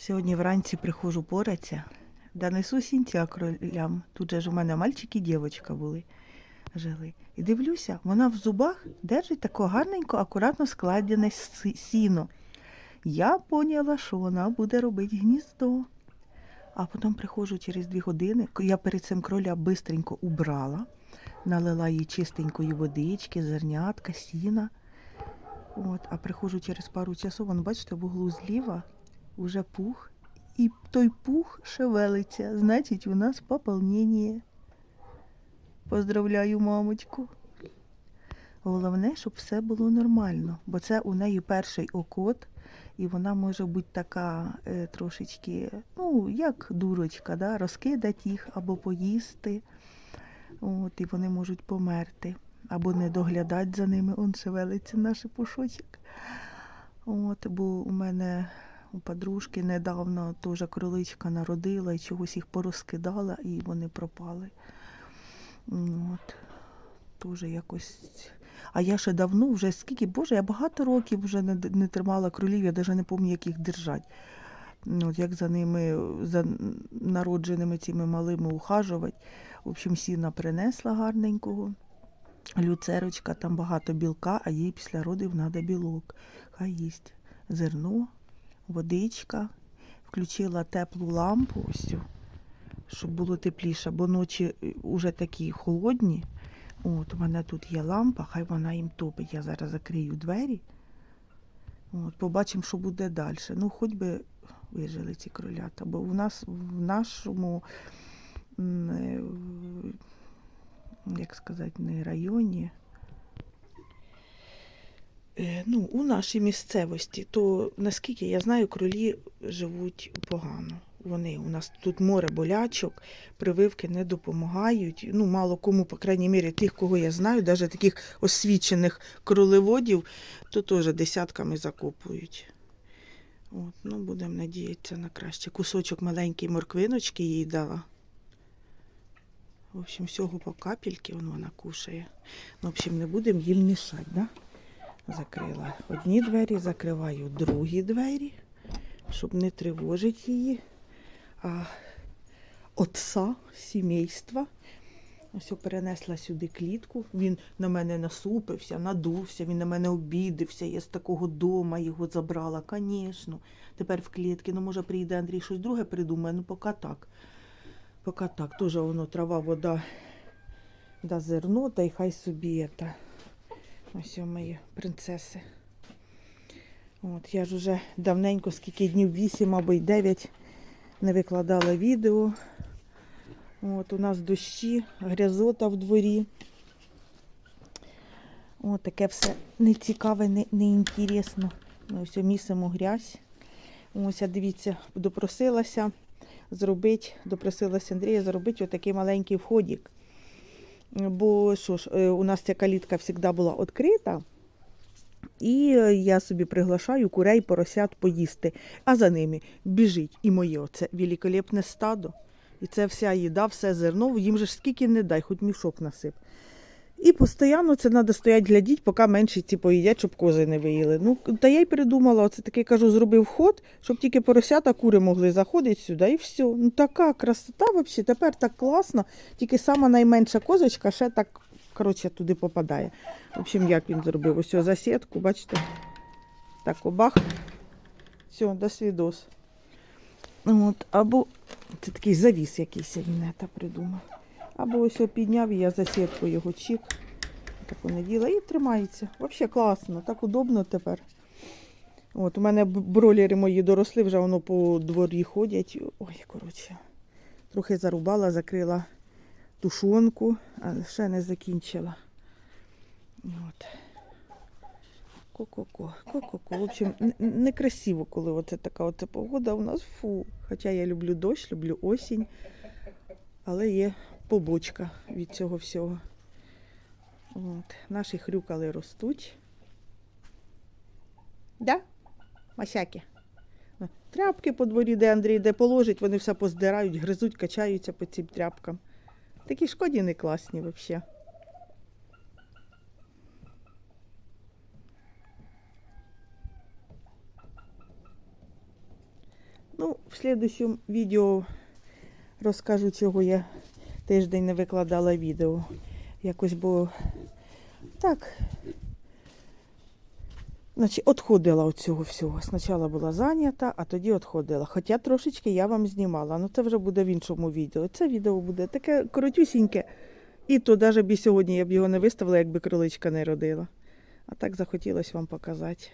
Сьогодні вранці приходжу поратися, да несу сінця кролям. Тут же ж у мене мальчик і дівчинка були. Жили. І дивлюся, вона в зубах держить таке гарненько, акуратно складене сіно. Я поняла, що вона буде робити гніздо. А потім приходжу через дві години. Я перед цим кроля бистренько убрала, налила їй чистенької водички, зернятка, сіна. От, а приходжу через пару часов, вон, бачите, в углу зліва уже пух, і той пух шевелиться. Значить, у нас пополнення. Поздравляю, мамочку. Головне, щоб все було нормально, бо це у неї перший окот, і вона може бути така е, трошечки, ну, як дурочка, да? розкидати їх або поїсти. От, і вони можуть померти. Або не доглядати за ними. Он шевелиться наш пушочок. От, бо у мене у подружки недавно теж кроличка народила і чогось їх порозкидала, і вони пропали. От. Теж якось. А я ще давно, вже скільки, боже, я багато років вже не, не тримала кролів, я навіть не пам'ятаю, як їх держать. Ну, От як за ними, за народженими цими малими ухажувати. В общем, сіна принесла гарненького. Люцерочка, там багато білка, а їй після родів треба білок. Хай їсть зерно, водичка. Включила теплу лампу, ось щоб було тепліше, бо ночі вже такі холодні. От, у мене тут є лампа, хай вона їм топить. Я зараз закрию двері. От, побачимо, що буде далі. Ну, хоч би вижили ці кролята, бо у нас в нашому, е, як сказати, не районі. Е, Ну, у нашій місцевості, то наскільки я знаю, кролі живуть погано. Вони у нас тут море болячок, прививки не допомагають. Ну, мало кому, по крайній мірі, тих, кого я знаю, навіть таких освічених кролеводів, то теж десятками закопують. От, ну, будемо надіятися на краще. Кусочок маленької морквиночки їй дала. В общем, всього по капельки вон вона кушає. Ну, в общем, не будемо їм мішати, да? Закрила одні двері, закриваю другі двері, щоб не тривожити її. А отца сімейства. Ось перенесла сюди клітку. Він на мене насупився, надувся, він на мене обідився. Я з такого дома його забрала, звісно. Тепер в клітки. Ну, може, прийде Андрій щось друге придумає, ну поки так. Поки так. Теж воно трава, вода да зерно, та й хай собі це. Ось о мої принцеси. От, я ж уже давненько, скільки днів, 8 або й 9 не викладала відео. От, у нас дощі, грязота в дворі. От таке все нецікаве, не, неінтересно. Ми все місимо грязь. Ось, дивіться, допросилася зробити, допросилася Андрія зробити отакий маленький входик. Бо що ж, е, у нас ця калітка завжди була відкрита. І е, я собі приглашаю курей, поросят поїсти. А за ними біжить і моє оце великолепне стадо. І це вся їда, все зерно, їм же ж скільки не дай, хоч мішок насип. І постійно це треба стояти глядіть, поки менші ці поїдять, щоб кози не виїли. Ну, та я й придумала, оце такий кажу, зробив ход, щоб тільки поросята, кури могли заходити сюди, і все. Ну така красота взагалі, тепер так класно. Тільки сама найменша козочка ще так, коротше, туди попадає. В общем, як він зробив? Ось засідку, бачите? Так, обах. Все, до свідос. От, або це такий завіс якийсь він та придумав. Або ось підняв і я засідку його чік. Так воно діла і тримається. Взагалі класно, так удобно тепер. От, у мене бролери мої доросли, вже воно по дворі ходять. Ой, коротше. Трохи зарубала, закрила тушонку, а ще не закінчила. От. Ко-ко-ко, ко-ко-ко. В общем, некрасиво, коли оце така оце погода у нас. Фу. Хоча я люблю дощ, люблю осінь, але є побочка від цього всього. От. Наші хрюкали ростуть. Да? Масяки. Тряпки по дворі, де Андрій де положить, вони все поздирають, гризуть, качаються по цим тряпкам. Такі шкоді не класні взагалі. Ну, в слідущому відео розкажу, чого я тиждень не викладала відео. Якось бо так. Значить, отходила від цього всього. Спочатку була зайнята, а тоді відходила. Хоча трошечки я вам знімала, але це вже буде в іншому відео. Це відео буде таке коротюсіньке. І то навіть б сьогодні я б його не виставила, якби криличка не родила. А так захотілося вам показати.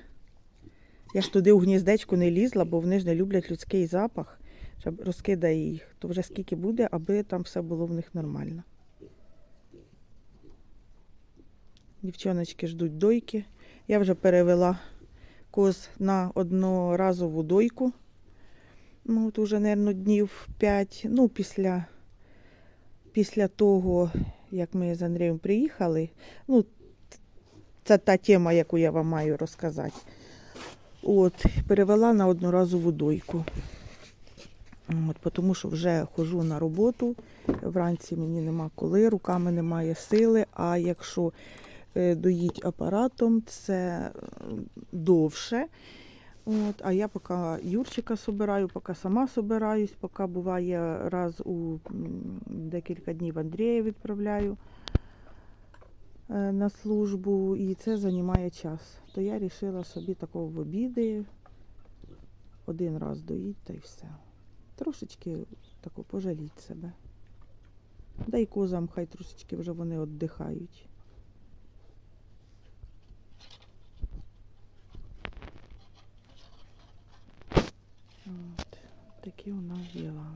Я ж туди у гніздечку не лізла, бо вони ж не люблять людський запах, розкидає їх. То вже скільки буде, аби там все було в них нормально. Дівчоночки ждуть дойки. Я вже перевела коз на одноразову дойку. Ну, от уже, мабуть, днів 5. Ну, після, після того, як ми з Андрієм приїхали. Ну, це та тема, яку я вам маю розказати. От, перевела на одноразову дойку. От, тому що вже ходжу на роботу. Вранці мені нема коли, руками немає сили. А якщо е, доїть апаратом, це е, довше. От, а я поки Юрчика собираю, поки сама собираюсь, поки буває раз у декілька днів Андрія відправляю е, на службу, і це займає час. То я вирішила собі такого в обіди один раз доїть та й все. Трошечки тако пожаліть себе. Да й козам хай трошечки вже вони віддихають. От, такі у нас діла.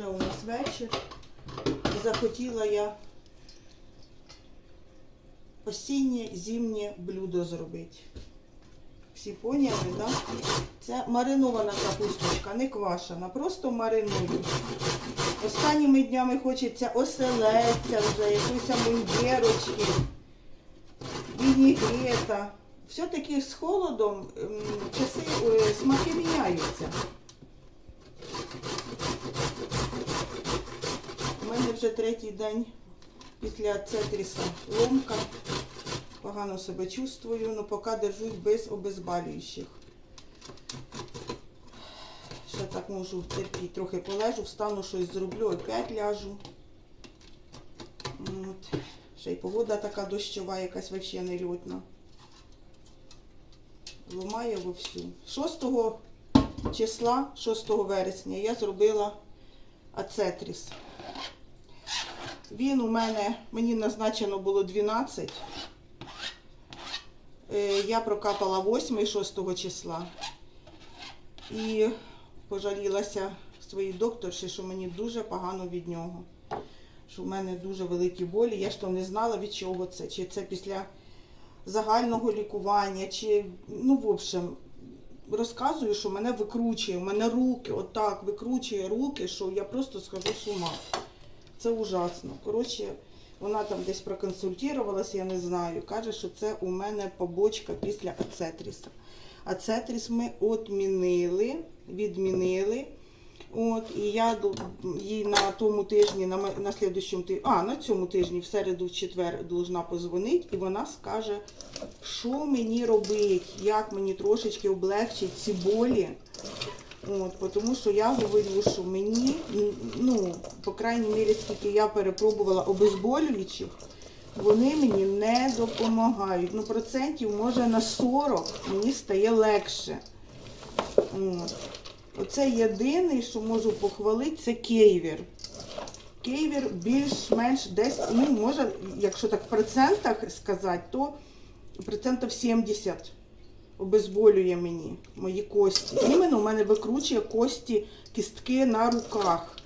Уже у нас вечір. Захотіла я осіннє зимнє блюдо зробити. Всі поняли, так? Да? Це маринована капусточка, не квашена, просто мариную. Останніми днями хочеться оселедця вже, якоїсь мундірочки, вінігрета. Все-таки з холодом часи, е, смаки міняються. У мене вже третій день після цетріса ломка. Погано себе чувствую, але поки держусь без обезболюючих. Ще так можу терпіти. Трохи полежу, встану, щось зроблю, опять ляжу. От. Ще й погода така дощова, якась взагалі нельотна. Ломає вовсю. 6 числа, 6 вересня, я зробила ацетріс. Він у мене, мені назначено було 12. Е, Я прокапала 8 і 6 числа. І пожалілася своїй докторші, що мені дуже погано від нього. Що в мене дуже великі болі. Я ж то не знала, від чого це. Чи це після загального лікування, чи, ну, в общем, розказую, що мене викручує, у мене руки, отак викручує руки, що я просто схожу з ума. Це ужасно. Коротше, вона там десь проконсультувалася, я не знаю. Каже, що це у мене побочка після ацетріса. Ацетріс ми відмінили, відмінили. От, і я їй на тому тижні, на, на слідущому тижні, а, на цьому тижні, в середу, в четвер, должна позвонити, і вона скаже, що мені робити, як мені трошечки облегчити ці болі. От, тому що я говорю, що мені, ну, по крайній мірі, скільки я перепробувала обезболюючих, вони мені не допомагають. Ну, процентів може на 40 мені стає легше. От. Оце єдиний, що можу похвалити, це кейвір. Кейвір більш-менш десь, ну, може, якщо так в процентах сказати, то процентів 70 обезболює мені мої кості. Іменно у мене викручує кості, кістки на руках.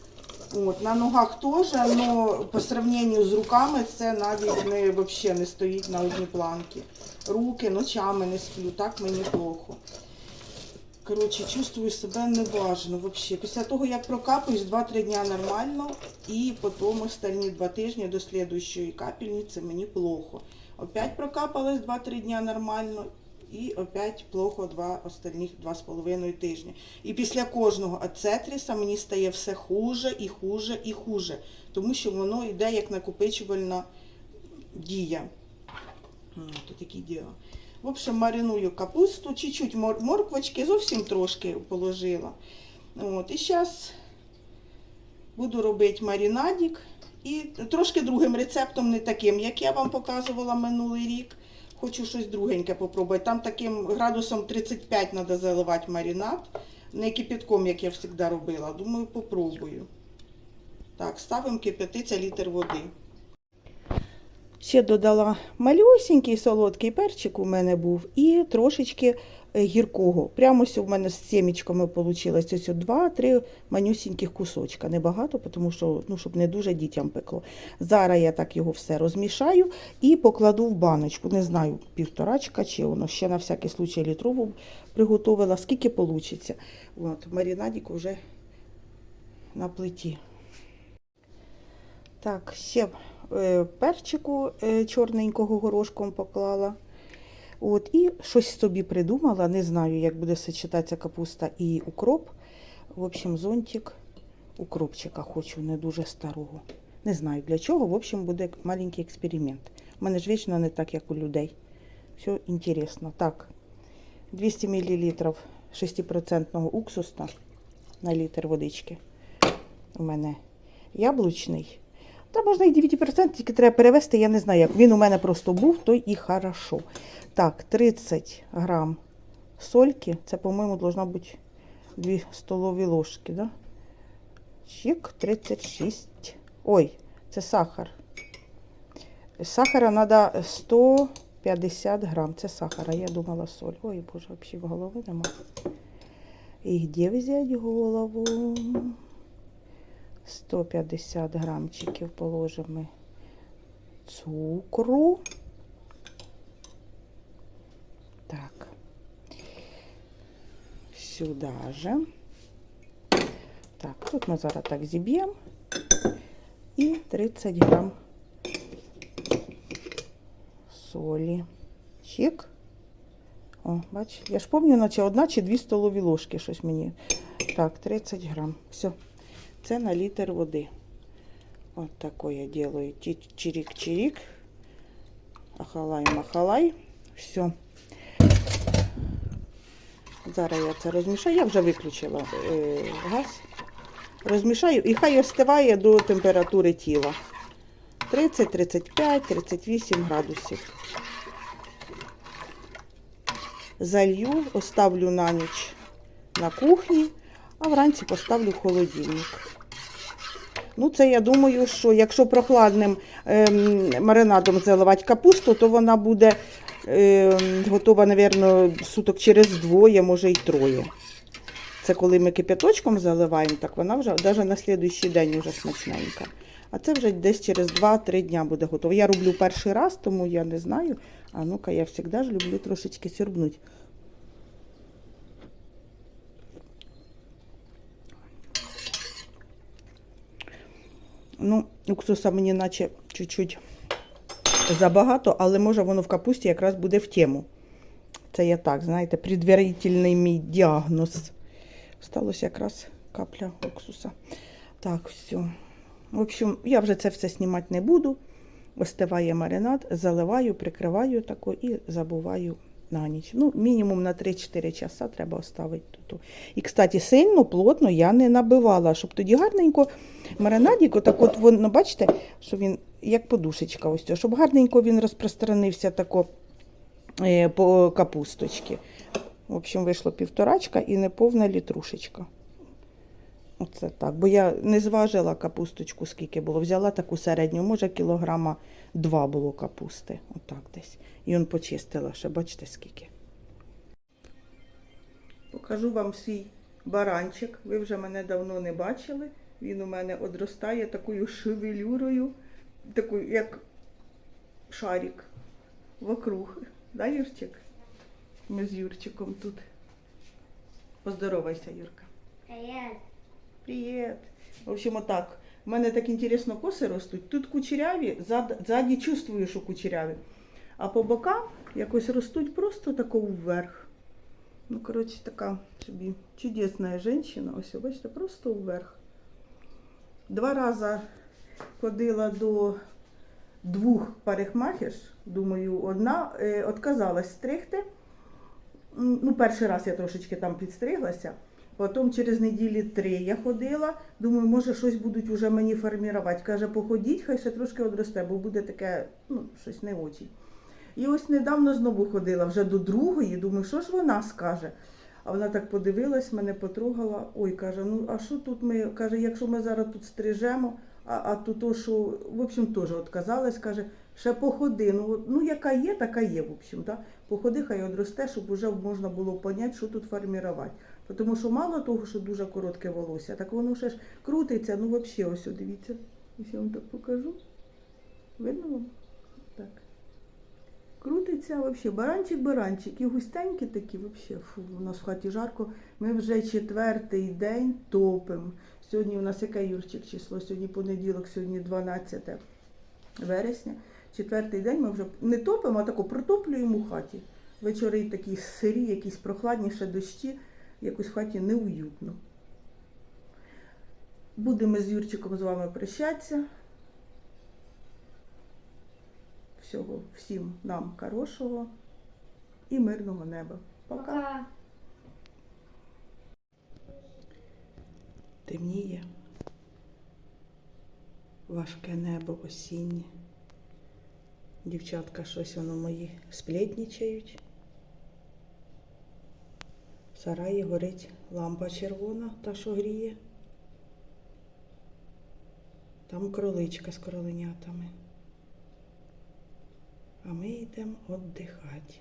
От, на ногах теж, але по сравненню з руками це навіть не, взагалі не стоїть на одній планці. Руки ночами не сплю, так мені плохо. Коротше, чувствую себе неважно взагалі. Після того, як прокапаюсь, 2-3 дня нормально, і потім останні 2 тижні до слідущої капельниці мені плохо. Опять прокапалась 2-3 дня нормально, І опять плохо два з половиною тижні. І після кожного ацетриса мені стає все хуже і хуже і хуже, тому що воно йде як накопичувальна дія. То такі діла. В общем, мариную капусту, чуть-чуть мор- морквочки, зовсім трошки положила. От, і зараз буду робити маринадик. І трошки другим рецептом, не таким, як я вам показувала минулий рік. Хочу щось другеньке попробувати. Там таким градусом 35 треба заливати маринад. Не кипятком, як я завжди робила. Думаю, попробую. Так, ставимо кипятиться літр води. Ще додала малюсенький солодкий перчик у мене був і трошечки гіркого. Прямо ось у мене з сімечками вийшло ось два-три манюсіньких кусочка. Небагато, тому що, ну, щоб не дуже дітям пекло. Зараз я так його все розмішаю і покладу в баночку. Не знаю, півторачка чи воно ще на всякий случай літрову приготувала, скільки вийде. От, маринадик вже на плиті. Так, ще е, перчику е, чорненького горошком поклала. От, і щось собі придумала. Не знаю, як буде сочетатися капуста і укроп. В общем, зонтик укропчика хочу, не дуже старого. Не знаю для чого. В общем, буде маленький експеримент. У мене ж вічно не так, як у людей. Все інтересно. Так, 200 мл 6% уксуса на літр водички. У мене яблучний. Та можна і 9%, тільки треба перевести, я не знаю як. Він у мене просто був, то і хорошо. Так, 30 грам сольки. Це, по-моєму, должна бути 2 столові ложки, да? Чик, 36. Ой, це сахар. Сахара треба 150 грам. Це сахара, я думала соль. Ой, боже, взагалі голови нема. І де взяти голову? 150 грамчиків положимо цукру. Так. Сюди же. Так, тут ми зараз так зіб'ємо. І 30 грам солі. Чик. О, бач, я ж пам'ятаю, наче одна чи дві столові ложки щось мені. Так, 30 грам. Все. Це на літр води. От такое я делаю. Чирик-чирик. Ахалай-махалай. Все. Зараз я це розмішаю. Я вже виключила е, газ. Розмішаю і хай остиває до температури тіла. 30, 35, 38 градусів. Залью, оставлю на ніч на кухні, а вранці поставлю холодильник. Ну, це я думаю, що якщо прохладним ем, маринадом заливати капусту, то вона буде ем, готова, мабуть, суток через двоє, може й троє. Це коли ми кипяточком заливаємо, так вона вже навіть на наступний день вже смачненька. А це вже десь через 2-3 дня буде готова. Я роблю перший раз, тому я не знаю. А ну-ка, я завжди ж люблю трошечки сірбнути. Ну, уксуса мені наче чуть-чуть забагато, але може воно в капусті якраз буде в тему. Це я так, знаєте, предварительний мій діагноз. Осталось якраз капля уксуса. Так, все. В общем, я вже це все знімати не буду. Остиває маринад, заливаю, прикриваю тако і забуваю на ніч. Ну, мінімум на 3-4 часа треба оставити тут. І, кстати, сильно, плотно я не набивала, щоб тоді гарненько маринадік, отак от, воно, бачите, що він як подушечка, ось цього, щоб гарненько він розпространився тако е, по капусточці. В общем, вийшло півторачка і неповна літрушечка. Оце так. Бо я не зважила капусточку, скільки було. Взяла таку середню, може, кілограма два було капусти. Отак десь. І он почистила ще, бачите, скільки. Покажу вам свій баранчик. Ви вже мене давно не бачили. Він у мене одростає такою шевелюрою, такою, як шарик вокруг. Да, Юрчик? Ми з Юрчиком тут. Поздоровайся, Юрка. Привет. Привіт. В общем, отак. У мене так інтересно коси ростуть. Тут кучеряві, зад, ззаді чувствую, що кучеряві. А по бокам якось ростуть просто тако вверх. Ну, коротше, така собі чудесна жінка. Ось, бачите, просто вверх. Два рази ходила до двох парикмахерш. Думаю, одна е, отказалась стригти. Ну, перший раз я трошечки там підстриглася. Потім через неділі три я ходила. Думаю, може щось будуть вже мені формувати. Каже, походіть, хай ще трошки одросте, бо буде таке, ну, щось не очень. І ось недавно знову ходила вже до другої. Думаю, що ж вона скаже? А вона так подивилась, мене потрогала. Ой, каже, ну а що тут ми? Каже, якщо ми зараз тут стрижемо, а, а тут то, що, в общем, теж отказалась, каже, ще походи. Ну, ну яка є, така є, в общем. Да? Походи, хай одросте, щоб вже можна було поняти, що тут формувати. Тому що мало того, що дуже коротке волосся, так воно ще ж крутиться, ну взагалі, ось, дивіться. Ось я вам так покажу. Видно вам? Так. Крутиться взагалі, баранчик-баранчик. І густенькі такі, взагалі, фу, у нас в хаті жарко. Ми вже четвертий день топимо. Сьогодні у нас яке Юрчик число? Сьогодні понеділок, сьогодні 12 вересня. Четвертий день ми вже не топимо, а тако протоплюємо у хаті. Вечори такі сирі, якісь прохладніше дощі, якось в хаті неуютно. Будемо з Юрчиком з вами прощатися. Всього всім нам хорошого і мирного неба. Пока. Темніє. Важке небо осіннє. Дівчатка щось воно мої сплетнічають. Сараї горить лампа червона, та що гріє. Там кроличка з кроленятами. А ми йдемо віддихати.